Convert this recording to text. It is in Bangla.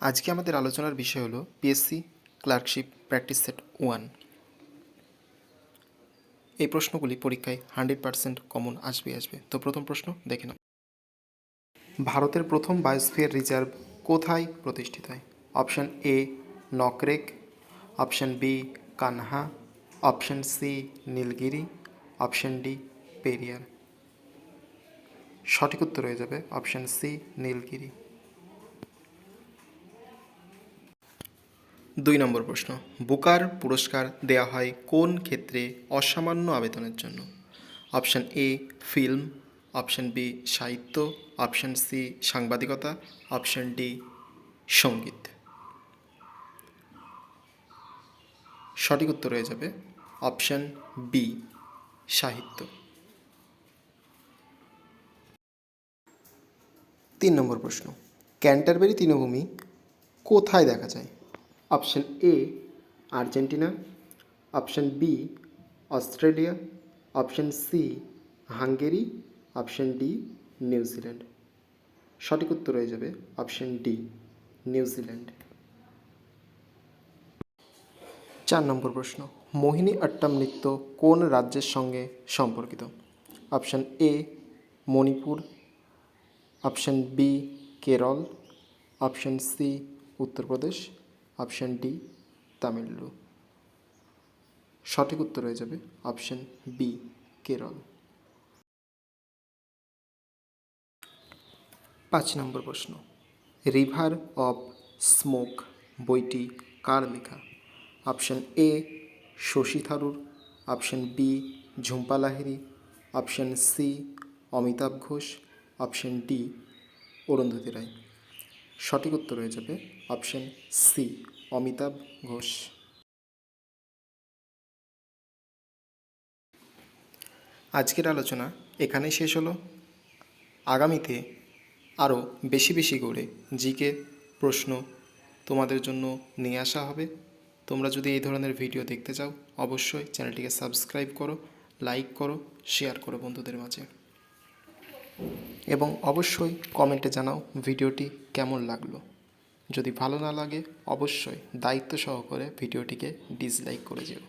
আজকে আমাদের আলোচনার বিষয় হলো PSC clerkship practice set one এই প্রশ্নগুলি পরীক্ষায় হান্ড্রেড পার্সেন্ট কমন আসবে আসবে। তো প্রথম প্রশ্ন দেখে নাও। ভারতের প্রথম বায়োস্ফিয়ার রিজার্ভ কোথায় প্রতিষ্ঠিত হয়? Option A Nokrek option B Kanha option C Nilgiri option D Periyar সঠিক উত্তর হয়ে যাবে অপশান সি নীলগিরি দুই নম্বর প্রশ্ন, বুকার পুরস্কার দেয়া হয় কোন ক্ষেত্রে অসামান্য আবেদনের জন্য? Option A film, option B সাহিত্য, অপশান সি সাংবাদিকতা, অপশান ডি সংগীত। সঠিক উত্তর হয়ে যাবে অপশান বি সাহিত্য। তিন নম্বর প্রশ্ন, ক্যান্টারবেরি তৃণভূমি কোথায় দেখা যায়? Option A Argentina, option B Australia, option C Hungary, option D New Zealand সঠিক উত্তর হয়ে যাবে অপশান ডি নিউজিল্যান্ড চার নম্বর প্রশ্ন, মোহিনী আট্টাম নৃত্য কোন রাজ্যের সঙ্গে সম্পর্কিত? Option A Manipur, option B Kerala, option C Uttar Pradesh option D, Tamil Nadu. সঠিক উত্তর হয়ে যাবে অপশান বি, কেরল। পাঁচ নম্বর প্রশ্ন। রিভার অফ স্মোক বইটি কার লেখা? Option A, Shashi Tharoor. Option B, Jhumpa Lahiri option C, Amitav Ghosh. Option D, Arundhati Roy. সঠিক উত্তর হয়ে যাবে অপশান সি অমিতাভ ঘোষ। আজকের আলোচনা এখানেই শেষ হলো। আগামীতে আরও বেশি বেশি করে জিকে প্রশ্ন তোমাদের জন্য নিয়ে আসা হবে। তোমরা যদি এই ধরনের ভিডিও দেখতে চাও, অবশ্যই চ্যানেলটিকে সাবস্ক্রাইব করো, লাইক করো, শেয়ার করো বন্ধুদের মাঝে। এবং অবশ্যই কমেন্টে জানাও ভিডিওটি কেমন লাগল। যদি ভালো না লাগে, অবশ্যই দায়িত্ব সহকারে ভিডিওটিকে ডিসলাইক করে যেও।